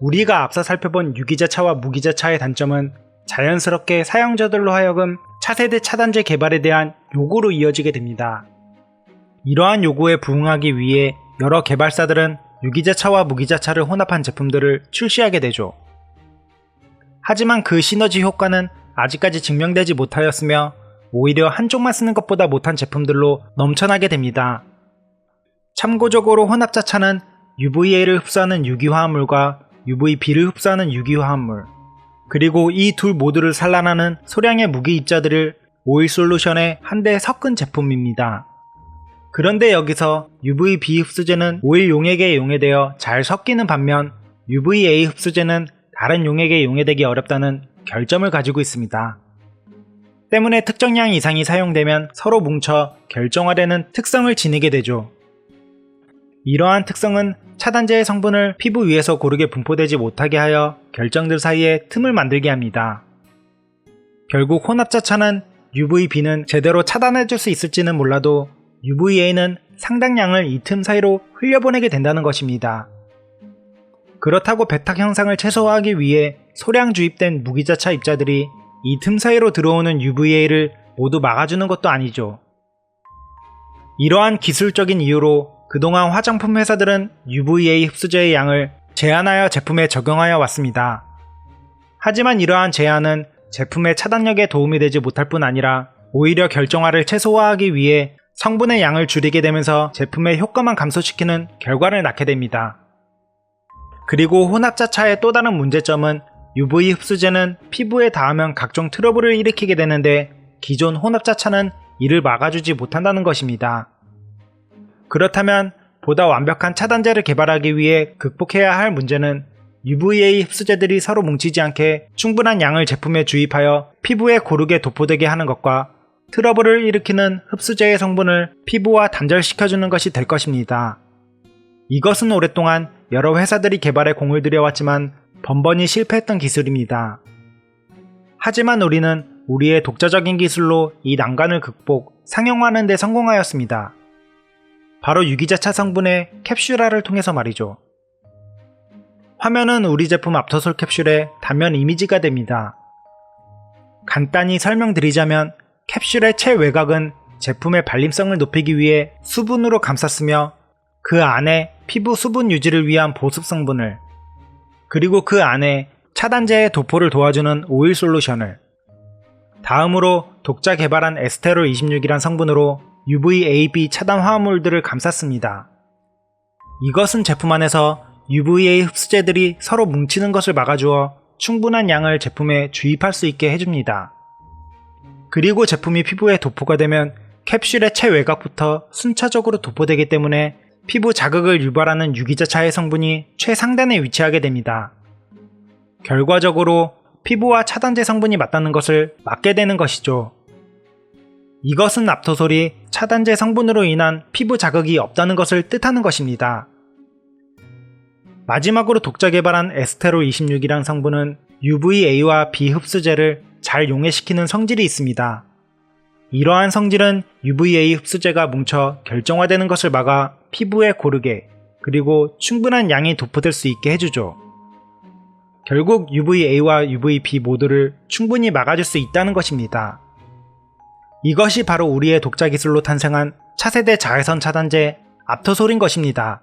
우리가 앞서 살펴본 유기자차와 무기자차의 단점은 자연스럽게 사용자들로 하여금 차세대 차단제 개발에 대한 요구로 이어지게 됩니다. 이러한 요구에 부응하기 위해 여러 개발사들은 유기자차와 무기자차를 혼합한 제품들을 출시하게 되죠. 하지만 그 시너지 효과는 아직까지 증명되지 못하였으며 오히려 한쪽만 쓰는 것보다 못한 제품들로 넘쳐나게 됩니다. 참고적으로 혼합자차는 UVA를 흡수하는 유기화합물과 UVB를 흡수하는 유기화합물, 그리고 이 둘 모두를 산란하는 소량의 무기 입자들을 오일 솔루션에 한데 섞은 제품입니다. 그런데 여기서 UVB 흡수제는 오일 용액에 용해되어 잘 섞이는 반면 UVA 흡수제는 다른 용액에 용해되기 어렵다는 결점을 가지고 있습니다. 때문에 특정량 이상이 사용되면 서로 뭉쳐 결정화되는 특성을 지니게 되죠. 이러한 특성은 차단제의 성분을 피부 위에서 고르게 분포되지 못하게 하여 결정들 사이에 틈을 만들게 합니다. 결국 혼합자차는 UVB는 제대로 차단해줄 수 있을지는 몰라도 UVA는 상당량을 이 틈 사이로 흘려보내게 된다는 것입니다. 그렇다고 배탁 형상을 최소화하기 위해 소량 주입된 무기자차 입자들이 이 틈 사이로 들어오는 UVA를 모두 막아주는 것도 아니죠. 이러한 기술적인 이유로 그동안 화장품 회사들은 UVA 흡수제의 양을 제한하여 제품에 적용하여 왔습니다. 하지만 이러한 제한은 제품의 차단력에 도움이 되지 못할 뿐 아니라 오히려 결정화를 최소화하기 위해 성분의 양을 줄이게 되면서 제품의 효과만 감소시키는 결과를 낳게 됩니다. 그리고 혼합자차의 또 다른 문제점은 UV 흡수제는 피부에 닿으면 각종 트러블을 일으키게 되는데 기존 혼합자차는 이를 막아주지 못한다는 것입니다. 그렇다면 보다 완벽한 차단제를 개발하기 위해 극복해야 할 문제는 UVA 흡수제들이 서로 뭉치지 않게 충분한 양을 제품에 주입하여 피부에 고르게 도포되게 하는 것과 트러블을 일으키는 흡수제의 성분을 피부와 단절시켜주는 것이 될 것입니다. 이것은 오랫동안 여러 회사들이 개발에 공을 들여왔지만 번번이 실패했던 기술입니다. 하지만 우리는 우리의 독자적인 기술로 이 난관을 극복, 상용화하는 데 성공하였습니다. 바로 유기자 차 성분의 캡슐화를 통해서 말이죠. 화면은 우리 제품 앞터솔 캡슐의 단면 이미지가 됩니다. 간단히 설명드리자면 캡슐의 최외곽은 제품의 발림성을 높이기 위해 수분으로 감쌌으며 그 안에 피부 수분 유지를 위한 보습 성분을 그리고 그 안에 차단제의 도포를 도와주는 오일 솔루션을 다음으로 독자 개발한 에스테롤 26이란 성분으로 UVAB 차단 화합물들을 감쌌습니다. 이것은 제품 안에서 UVA 흡수제들이 서로 뭉치는 것을 막아주어 충분한 양을 제품에 주입할 수 있게 해줍니다. 그리고 제품이 피부에 도포가 되면 캡슐의 최외곽부터 순차적으로 도포되기 때문에 피부 자극을 유발하는 유기자차의 성분이 최상단에 위치하게 됩니다. 결과적으로 피부와 차단제 성분이 맞닿는 것을 막게 되는 것이죠. 이것은 앞토솔이 차단제 성분으로 인한 피부 자극이 없다는 것을 뜻하는 것입니다. 마지막으로 독자 개발한 에스테롤 26이란 성분은 UVA와 B 흡수제를 잘 용해시키는 성질이 있습니다. 이러한 성질은 UVA 흡수제가 뭉쳐 결정화되는 것을 막아 피부에 고르게 그리고 충분한 양이 도포될 수 있게 해주죠. 결국 UVA와 UVB 모두를 충분히 막아줄 수 있다는 것입니다. 이것이 바로 우리의 독자 기술로 탄생한 차세대 자외선 차단제 앞터솔인 것입니다.